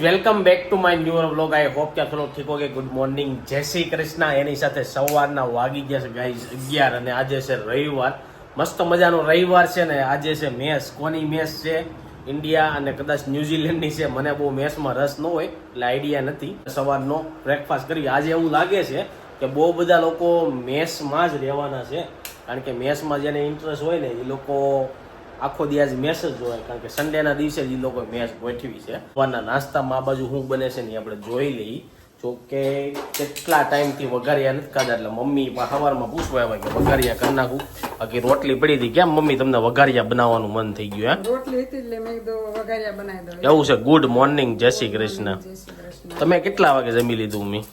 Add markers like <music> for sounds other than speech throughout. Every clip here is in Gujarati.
Welcome back to my new vlog. I hope કે થોડો ઠીક કે ગુડ મોર્નિંગ. જય શ્રી કૃષ્ણ. એની સાથે સવારના વાગી ગયા છે ગાઈઝ અગિયાર અને આજે છે રવિવાર. મસ્ત મજાનો રવિવાર છે ને આજે છે મેચ કોની મેચ છે? ઇન્ડિયા અને કદાચ ન્યુઝીલેન્ડની છે. મને બહુ મેચમાં રસ ન હોય, એટલે આઈડિયા નથી. સવારનો બ્રેકફાસ્ટ કરી આજે એવું લાગે છે કે બહુ બધા લોકો મેચમાં જ રહેવાના છે. કારણ કે મેચમાં જેને ઇન્ટરેસ્ટ હોય ને, એ લોકો આખો દી આજ મેચ જ જોવાય કારણ કે સન્ડેના દિવસે જ એ લોકો મેચ ગોઠવી છે. સવારના નાસ્તામાં આ બાજુ શું બને છે ને આપણે જોઈ લઈ જો કે કેટલા ટાઈમથી વઘારિયા નથી ખાધા એટલે મમ્મી સવારમાં પૂછવા આવે કે વઘારિયા કરી નાખું. બાકી રોટલી પડી હતી કેમ મમ્મી તમને વઘારિયા બનાવવાનું મન થઈ ગયું રોટલી હતી એટલે મેં કીધું વઘારિયા બનાવી દઉં. હે એવું છે? ગુડ મોર્નિંગ જય શ્રી કૃષ્ણ. તમે કેટલા વાગે જમી લીધું મમ્મી?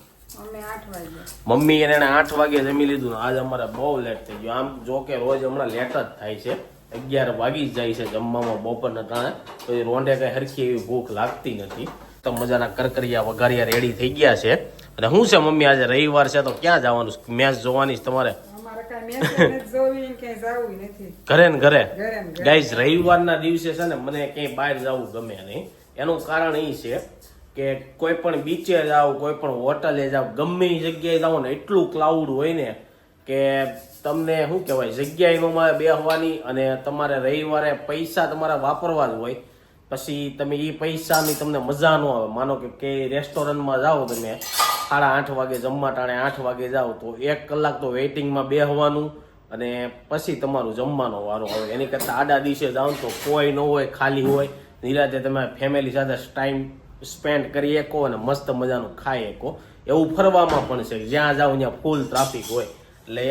મમ્મી એને આઠ વાગે જમી લીધું આજ અમારે બહુ લેટ થઈ ગયું. આમ જો કે રોજ હમણાં લેટ જ થાય છે. અગિયાર વાગી જ જાય છે જમવામાં બપોરના ટાણે તો એ રોંઢે કાંઈ હરખી એવી ભૂખ લાગતી નથી. તો મજાના કરકરિયા વઘારિયા રેડી થઈ ગયા છે. અને શું છે મમ્મી આજે રવિવાર છે તો ક્યાં જવાનું મેચ જોવાની છે તમારે? ઘરે ને ઘરે. ગાઈઝ રવિવારના દિવસે છે ને મને ક્યાંય બહાર જવું ગમે નહીં. એનું કારણ એ છે કે કોઈ પણ બીચે જાઓ કોઈ પણ હોટલે જાઓ ગમે એ જગ્યાએ જાઓ ને એટલું ક્લાઉડ હોય ને કે તમને શું કહેવાય જગ્યાએ બેહવાની અને તમારે રવિવારે પૈસા તમારા વાપરવા જ હોય, પછી તમે એ પૈસાની તમને મજા ન આવે. માનો કે કે રેસ્ટોરન્ટમાં જાઓ તમે, સાડા આઠ વાગે જમવા ટાણે આઠ વાગે જાઓ, તો એક કલાક તો વેઇટિંગમાં બેહવાનું અને પછી તમારું જમવાનો વારો આવે. એની કરતાં આડા દિવસે જાઓ તો કોઈ ન હોય, ખાલી હોય. નિરાતે તમે ફેમિલી સાથે ટાઈમ સ્પેન્ડ કરી શકો અને મસ્ત મજાનું ખાઈ શકો. એવું ફરવામાં પણ છે. જ્યાં જાઓ ત્યાં ફૂલ ટ્રાફિક હોય. એટલે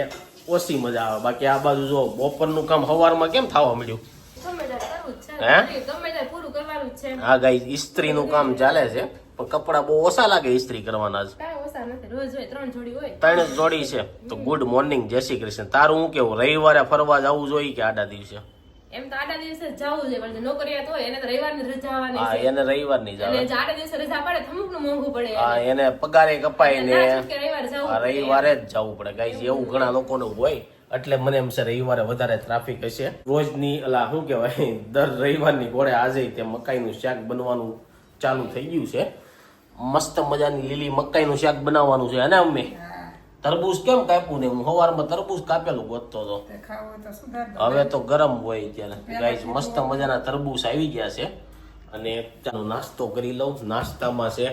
ઓછી મજા આવે. બાકી આ બાજુ જો બપોરનું કામ સવારમાં કેમ થવા મળ્યું છે. હે? છે. હા ગાઈ ઇસ્ત્રીનું કામ ચાલે છે પણ કપડાં બહુ ઓછા લાગે ઇસ્ત્રી કરવાના હોય ત્રણ જોડી છે. તો ગુડ મોર્નિંગ જય શ્રી કૃષ્ણ. તારું હું કેવું? રવિવારે ફરવા જવું જોઈએ કે આડા દિવસે? એમ તો આડા દિવસે જવું જોઈએ પણ નોકરિયાત હોય એને તો રવિવારની રજા આવવાની હા એને રવિવારની અને જાવે આડા દિવસે રજા પડે તો અમુકનું મોંઘું પડે હા એને પગારે કપાય ને ના. રવિવારે જવું રવિવારે જ જવું પડે. ગાઈસ એવું ઘણા લોકોનું હોય એટલે મને એમ છે રવિવારે વધારે ટ્રાફિક હશે. રોજની અલા શું કહેવાય દર રવિવારની ઘોડે આજે તે મકાઈનું શાક બનવાનું ચાલુ થઈ ગયું છે. મસ્ત મજાની લીલી મકાઈનું શાક બનાવવાનું છે અને હા તરબૂચ કેમ કાપ્યું ને? હું સવારમાં તરબૂચ કાપેલું ગોતતો હતો હવે તો ગરમ હોય ત્યારે ગાઈઝ મસ્ત મજાના તરબૂચ આવી ગયા છે. અને નાસ્તો કરી લઉં. નાસ્તામાં છે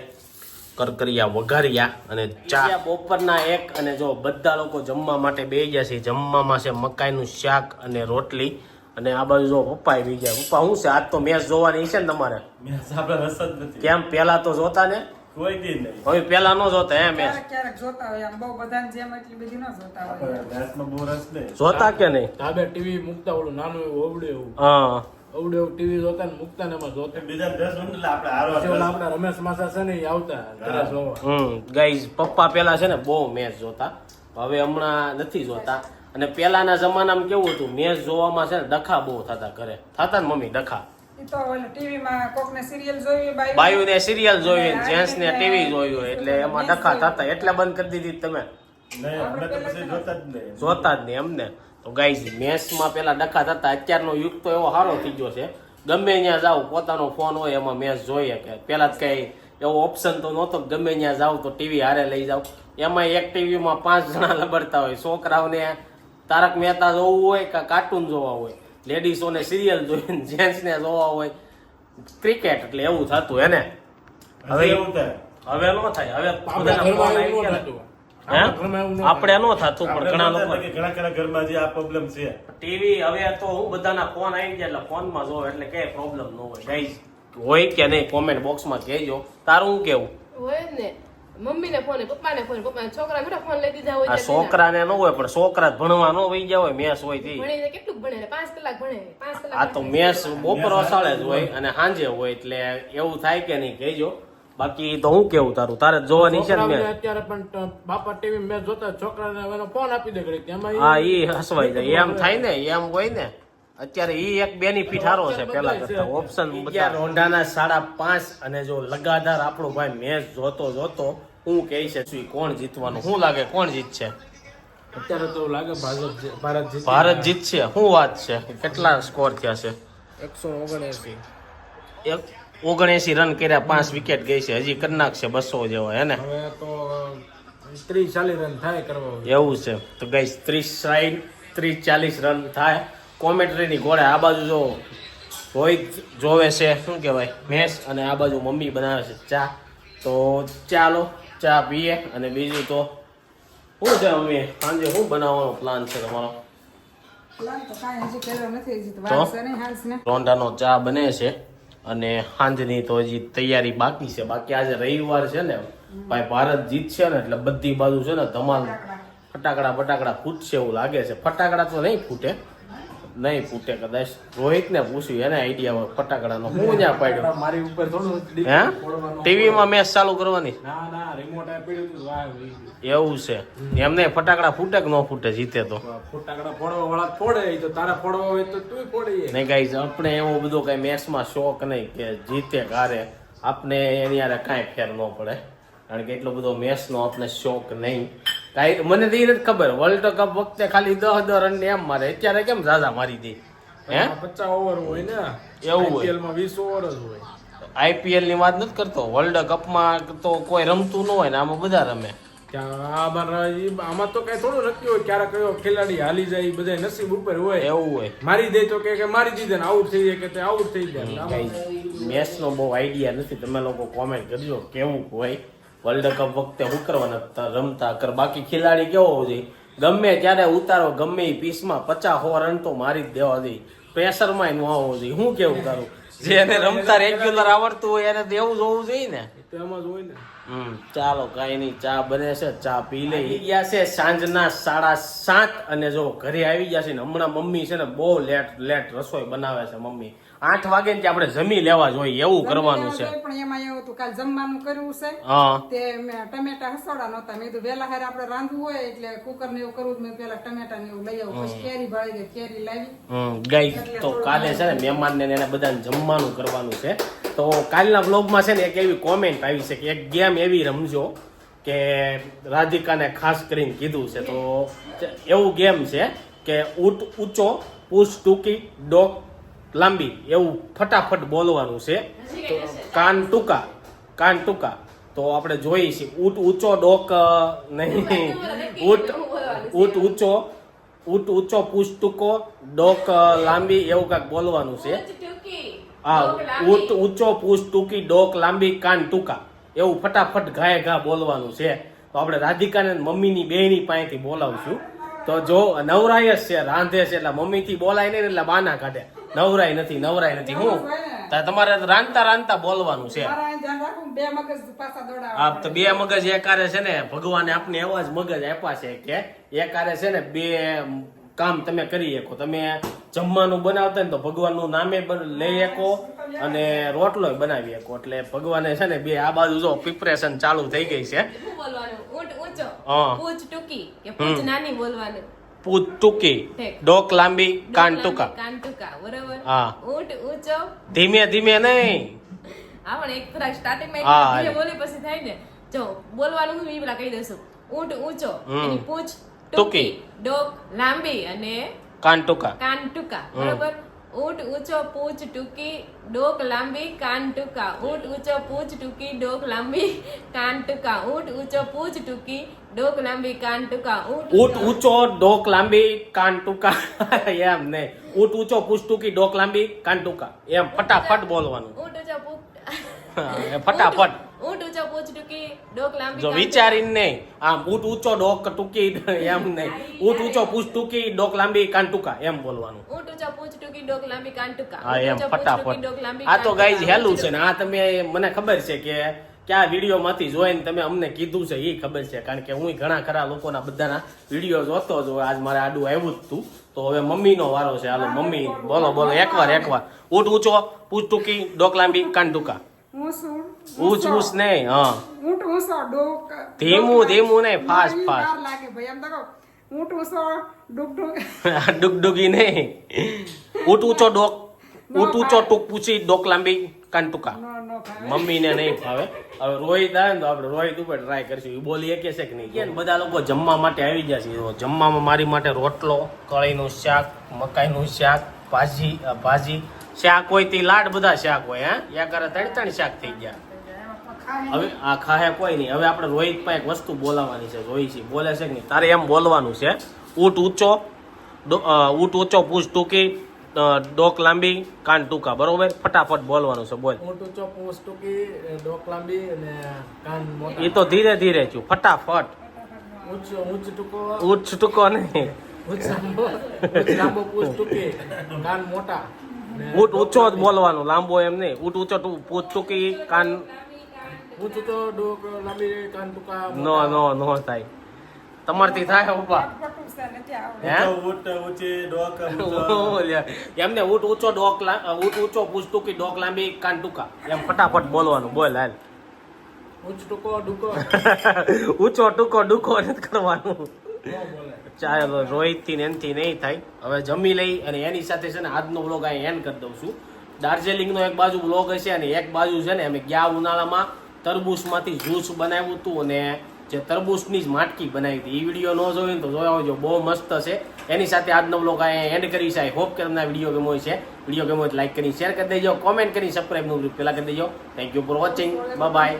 કરકરિયા વઘારિયા અને ચા. બપોરના એક અને જો બધા લોકો જમવા માટે બે ગયા છે. જમવામાં છે મકાઈનું શાક અને રોટલી. અને આ બાજુ જો પપ્પા આવી ગયા. પપ્પા શું છે? આજ તો મેચ જોવાની છે ને તમારે? કેમ? પેલા તો જોતા ને? કોઈ દી નહીં. હવે પેલા નો જોતા હે મેચ ક્યારેક ક્યારેક જોતા હોય આમ બહુ બધાની જેમ એટલી બધી ન જોતા હોય. રાતમાં બહુ રસ નહીં. જોતા કે નહીં? તાબે ટીવી મૂકતા ઓલું નાનું એવું ઓવડે એવું. હા. ઓવડે એવું ટીવી જોતા ને મૂકતા ને એમાં જોતા. બીજા દસ મિનિટ આપણે હારવા પછી આપણા રમેશ માસા છે ને એ આવતા જરા જોવા. હમ ગાઈઝ પપ્પા પેલા છે ને બહુ મેચ જોતા. હવે હમણાં નથી જોતા. અને પેલાના જમાનામાં કેવું હતું મેચ જોવામાં છે ને ડખા બહુ થતા ઘરે. થતા ને મમ્મી ડખા. કોકને સિરિયલ જોઈ બાઈ ને સિરિયલ જોયું જેન્ટ્સ ને ટીવી જોયું એટલે એમાં ડખા થતા. એટલે બંધ કરી દીધી તમે. જોતા જ નહીં. અમને જ નહીં એમને તો ગાઈઝ મેસમાં પેલા ડખા થતા. અત્યારનો યુગ તો એવો સારો થઈ ગયો છે. ગમે ત્યાં જાવ પોતાનો ફોન હોય એમાં મેચ જોઈએ કે પેલા જ કઈ એવો ઓપ્શન તો નહોતો ગમે ત્યાં જાવ તો ટીવી હારે લઈ જાવ એમાં એક ટીવીમાં પાંચ જણા લબડતા હોય. છોકરાઓને તારક મહેતા જોવું હોય કે કાર્ટૂન જોવા હોય. લેડીઝોને સિરિયલ જોઈને <laughs> જેન્ટ્સને જોવા હોય. ક્રિકેટ એટલે એવું થતું એને હવે એવું થાય. હવે નો થાય. હવે આપણા ન. થતું. પણ ઘણા લોકો ઘણા ઘણા ઘરમાં જે આ પ્રોબ્લેમ છે. ટીવી હવે તો હું બધાના ફોન આવી ગયા એટલે ફોનમાં જોવે એટલે કઈ પ્રોબ્લેમ ન હોય. ગાઈઝ હોય કે નહીં? કોમેન્ટ બોક્સમાં કહેજો. તારું શું કેવું? હોય ને. મમ્મીને ફોન પપ્પાને ફોન પપ્પાને છોકરા બેટા ફોન લઈ દીધા હોય છોકરાને ન હોય પણ છોકરા જ ભણવા ન વહી ગયા હોય મેસ હોય તી. ભણીને કેટલું ભણે પાંચ કલાક ભણે પાંચ કલાક આ તો મેસ બપોર અસાળે જ હોય અને સાંજે હોય એટલે એવું થાય કે નહીં કહેજો. બાકી તો હું કેવું તારું? તારે જોવાની છે ને અત્યારે પણ બાપા ટીવી મેચ જોતા છોકરાને ફોન આપી દે ઘડીક. હા એ હસવાય જાય. એમ થાય ને એમ હોય ને. અત્યારે એ એક બેનિફિટ સારો છે પેલા કરતા. ઓપ્શન બધા. રોંઢાના સાડા પાંચ અને જો લગાતાર આપણો ભાઈ મેચ જોતો જોતો હું કહે છે શું કોણ જીતવાનું? શું લાગે? કોણ જીતશે? અત્યારે તો લાગે ભાજપ ભારત જીત ભારત જીતશે? શું વાત છે? કેટલા સ્કોર થયા છે? એકસો ઓગણએસી. એક ઓગણએસી રન કર્યા પાંચ વિકેટ ગઈ છે. હજી કરી નાખશે બસો જેવા હે ને? હવે તો ત્રીસ ચાલીસ રન થાય કરવા એવું છે. તો ગઈ ત્રીસ સાઈડ ત્રીસ ચાલીસ રન થાય. કોમેન્ટ્રીની ઘોડે આ બાજુ જો રોહિત જોવે છે શું કહેવાય મેસ અને આ બાજુ મમ્મી બનાવે છે ચા. તો ચાલો ચા પીએ અને બીજું તો શું છે મમ્મી? સાંજે શું બનાવવાનો પ્લાન છે તમારો? રોંઢાનો ચા બને છે અને સાંજની તો હજી તૈયારી બાકી છે. બાકી આજે રવિવાર છે ને ભાઈ ભારત જીતશે ને એટલે બધી બાજુ છે ને ધમાલ ફટાકડા ફટાકડા ફૂટશે એવું લાગે છે. ફટાકડા તો નહીં ફૂટે નહીં ફૂટે કદાચ રોહિત ને પૂછ્યું એને આઈડિયા હોય ફટાકડાનો. હું ત્યાં પાડ્યો. મારી ઉપર થોડું હે? ટીવીમાં મેચ ચાલુ કરવાની? ના ના રિમોટ. એવું છે. એમને ફટાકડા ફૂટે કે ન ફૂટે જીતે તો. ફટાકડા ફોડવા વાળા ફોડે તો તારા ફોડવા હોય તો તું ફોડી નહીં ગાઈઝ આપણે એવો બધો કઈ મેચમાં શોખ નહીં કે જીતે કારે આપણે એની હારે કાંઈ ફેર ન પડે. કારણ કે એટલો બધો મેચનો આપણે શોખ નહીં. કાંઈ મને તો એ નથી ખબર. વર્લ્ડ કપ વખતે ખાલી દસ દસ રન એમ મારે. અત્યારે કેમ ઝાઝા મારી દે? હે? પચાસ ઓવર હોય ને? એવું હોય. માં વીસ ઓવર જ હોય. આઈપીએલની વાત નથી કરતો. વર્લ્ડ કપમાં તો કોઈ રમતું ન હોય ને આમાં બધા રમે. આમાં તો કઈ થોડું નક્કી હોય ક્યારે કયો ખેલાડી હાલી જાય બધા નસીબ ઉપર હોય. એવું હોય. મારી દે તો કે કે મારી દીધે ને આઉટ થઈ જાય કે તે આઉટ થઈ જાય. મેચ નો બહુ આઈડિયા નથી. તમે લોકો કોમેન્ટ કરજો કેવું હોય. વર્લ્ડ કપ વખતે ઉકરવાના કરવાના રમતા. કર બાકી ખેલાડી કેવો હોવો જોઈએ? ગમે ત્યારે ઉતારો ગમે એ પીસમાં પચાસ હો રન તો મારી જ દેવા જોઈએ. પ્રેશરમાં ન આવવો જોઈએ. હું કેવું તારું જેને રમતા રેગ્યુલર આવડતું હોય એને દેવું જોવું જોઈએ ને? તેમાં તો એમાં જ હોય ને. હમ ચાલો કાંઈ નહીં. ચા બને છે. ચા પી લઈ ગયા છે સાંજના સાડા સાત અને જો ઘરે આવી ગયા છે ને હમણાં મમ્મી છે ને બહુ લેટ લેટ રસોઈ બનાવે છે મમ્મી. આઠ વાગે ને આપણે જમી લેવા જોઈએ એવું કરવાનું છે. પણ એમાં એવું હતું કાલ જમવાનું કર્યું છે. તે મેં ટમેટા હસોડા નહોતા મેં કીધું વેલા હારે આપણે રાંધવું હોય એટલે કુકર ને એવું કરવું મેં પેલા ટમેટા ને એવું લઈ આવું પછી કેરી ભાળી ગઈ કેરી લાવી. ગઈ તો કાલે છે ને મહેમાન ને એને બધાને જમવાનું કરવાનું છે. તો કાલના બ્લોગમાં છે ને એક એવી કોમેન્ટ આવી છે કે એક ગેમ એવી રમજો કે રાધિકાને ખાસ કરીને કીધું છે. તો એવું ગેમ છે કે ઊંટ ઊંચો પુશ ટૂંકી ડોક લાંબી એવું ફટાફટ બોલવાનું છે. કાન ટૂંકા કાન ટૂંકા. તો આપણે જોઈએ છીએ ઊંટ ઊંચો ડોક નહીં ઊંટ ઊંટ ઊંચો ઊંટ ઊંચો પૂછ ટૂંકો ડોક લાંબી એવું કાંઈક બોલવાનું છે. હા ઊંટ ઊંચો પૂછ ટૂંકી ડોક લાંબી કાન ટૂંકા. એવું ફટાફટ ઘાય ઘા બોલવાનું છે. તો આપણે રાધિકાને મમ્મીની બેની પાસેથી બોલાવશું. તો જો નવરાય જ છે રાંધે છે એટલે મમ્મીથી બોલાય નહીં એટલે બાના કાઢે. નવરાય નથી નવરાય નથી. હું? તો તમારે રાંધતા રાંધતા બોલવાનું છે. આપ અહીં બે મગજ પાછા દોડાવે તો બે મગજ એકારે છે ને ભગવાને આપને એવા જ મગજ આપ્યા છે કે એકારે છે ને બે કામ તમે કરી શકો. તમે જમવાનું બનાવતા ને તો ભગવાનનું નામે લઈ શકો અને રોટલો બનાવી શકો. એટલે ભગવાને છે ને બે આ બાજુ જો પ્રિપરેશન ચાલુ થઈ ગઈ છે. શું બોલવાનું? ઊંટ ઊંચો હા. ટૂંકી કે પૂંછ નાની બોલવાનું. પૂત ટૂંકી ઠીક. ડોક લાંબી કાંટુકા કાંટુકા બરાબર? હા. ઊંટ ઊંચો. ધીમે ધીમે નહીં. હા પણ એક થોડાક સ્ટાર્ટિંગમાં હા, એક ધીમે બોલી પછી થાય ને. જો બોલવાનું હું પેલા કહી દઈશું. ઊંટ ઊંચો. એની પૂંછ ટૂંકી. ડોક લાંબી અને કાંટુકા કાંટુકા બરાબર? ઊંટ ઊંચો પૂંછ ટૂંકી ડોક લાંબી કાન ટૂંકા. ઊંટ ઊંચો પૂંછ ટૂંકી ડોક લાંબી કાન ટૂંકા. ઊંટ ઊંચો પૂંછ ટૂંકી ડોક લાંબી કાન ટૂંકા. ઊંટ ઊંચો ડોક લાંબી કાન ટૂંકા. <laughs> એમ નહીં ઊંટ ઊંચો પૂછ ટૂંકી ડોક લાંબી કાન ટૂંકા. એમ ફટાફટ બોલવાનું. ઊંટ ઊંચો ફટાફટ. ઊંચો પૂછ ટૂંકી ડોક લાંબી જો વિચારીને નહીં. આમ ઊંટ ઊંચો ડોક ટૂંકી એમ નહીં. ઊંટ ઊંચો પૂછ ટૂંકી ડોક લાંબી કાન ટૂંકા એમ બોલવાનું. ઊંટ ઊંચો પૂછ ટૂંકી ડોક લાંબી કાન ટૂંકા. હા એમ ફટાફટ. આ તો ગાઈઝ હેલું છે ને આ તમે મને ખબર છે કે કયા વીડિયો માંથી જોઈને તમે અમને કીધું છે એ ખબર છે. કારણ કે હું ઘણા ખરા લોકોના બધાના વીડિયો જોતો જ આજ મારે આડું આવ્યું જ તું. તો હવે મમ્મીનો વારો છે. હાલો મમ્મી બોલો બોલો એકવાર એકવાર. ઊંટ ઊંચો પૂછ ટૂંકી ડોક લાંબી કાન ટૂંકા. ઊંચ ઊંચ નહીં હા. ઊંટ ઊંચો ડોક ધીમું ધીમું નહીં ફાસ્ટ ફાસ્ટ. લાગે ભાઈ એમ તો ઊંટ ઊંચો ડુક ડુક. <laughs> ડુગડુગી નહીં. ઊંટ ઊંચો ડોક ઊંટ ઊંચો ટૂંક પૂછી ડોક લાંબી કાન ટૂંકા. નો નો ભાવે. મમ્મીને નહીં ફાવે હવે રોહિત આવે ને તો આપણે રોહિત ઉપર ટ્રાય કરશું. એ બોલી એક છે કે નહીં? કે બધા લોકો જમવા માટે આવી જશે છે. જમવામાં મારી માટે રોટલો કળીનું શાક મકાઈનું શાક ભાજી ભાજી. શાક હોય તે લાડ બધા શાક હોય હે? યા કરે ત્રણ ત્રણ શાક થઈ ગયા. હવે આ ખાહે કોઈ નહીં. હવે આપણે રોહિત પાસે એક વસ્તુ બોલાવવાની છે રોહિત છે. બોલે છે કે નહીં? તારે એમ બોલવાનું છે ઊંટ ઊંચો ઊંટ ઊંચો પૂછ ટૂંકી ડોક લાંબી કાન ટૂંકા. બરોબર? ફટાફટ બોલવાનું છે બોલ. ઊંટ ઊંચો પૂછ ટૂંકી ડોક લાંબી અને કાન મોટા. એ તો ધીરે ધીરે છું ફટાફટ. ઊંચ ઊંચ ટૂંકો. ઊંચ ટૂંકો નહીં. લાંબો. કાન મોટા. ઊંટ ઊંચો જ બોલવાનું લાંબો એમ નહીં. ઊંટ ઊંચો પૂછ ટૂંકી કાન. ઊંચ ડોક લાંબી કાન ટૂંકા નો નો નો થાય. તમારથી થાય ઊભા. એમને ઊંટ ઊંચો ડોક ઊંટ ઊંચો પૂછ ટૂંકી ડોક લાંબી કાન ટૂંકા. એમ ફટાફટ બોલવાનું બોલ હાલ. ઊંચ ટૂંકો ડૂકો. <laughs> ઊંચો ટૂંકો ડૂકો નથી કરવાનું. ચાલો રોહિતથી ને એનથી નહીં થાય. હવે જમી લઈ અને એની સાથે છે ને આજનો બ્લોગ અહીં એન્ડ કરી દઉં છું. દાર્જિલિંગનો એક બાજુ બ્લોગ હશે અને એક બાજુ છે ને અમે ગયા ઉનાળામાં તરબૂચમાંથી જ્યુસ બનાવ્યું હતું અને જે તરબૂચની જ માટકી બનાવી હતી. એ વીડિયો ન જોયો તો જોયા હોજો બહુ મસ્ત છે. એની સાથે આજનો બ્લોગ અહીંયા એન્ડ કરી છે. આઈ હોપ કે તમને વીડિયો ગમો છે વીડિયો ગમો લાઈક કરી શેર કરી દેજો કોમેન્ટ કરી સબસ્ક્રાઈબનું પેલા કરી દેજો. Thank you for watching bye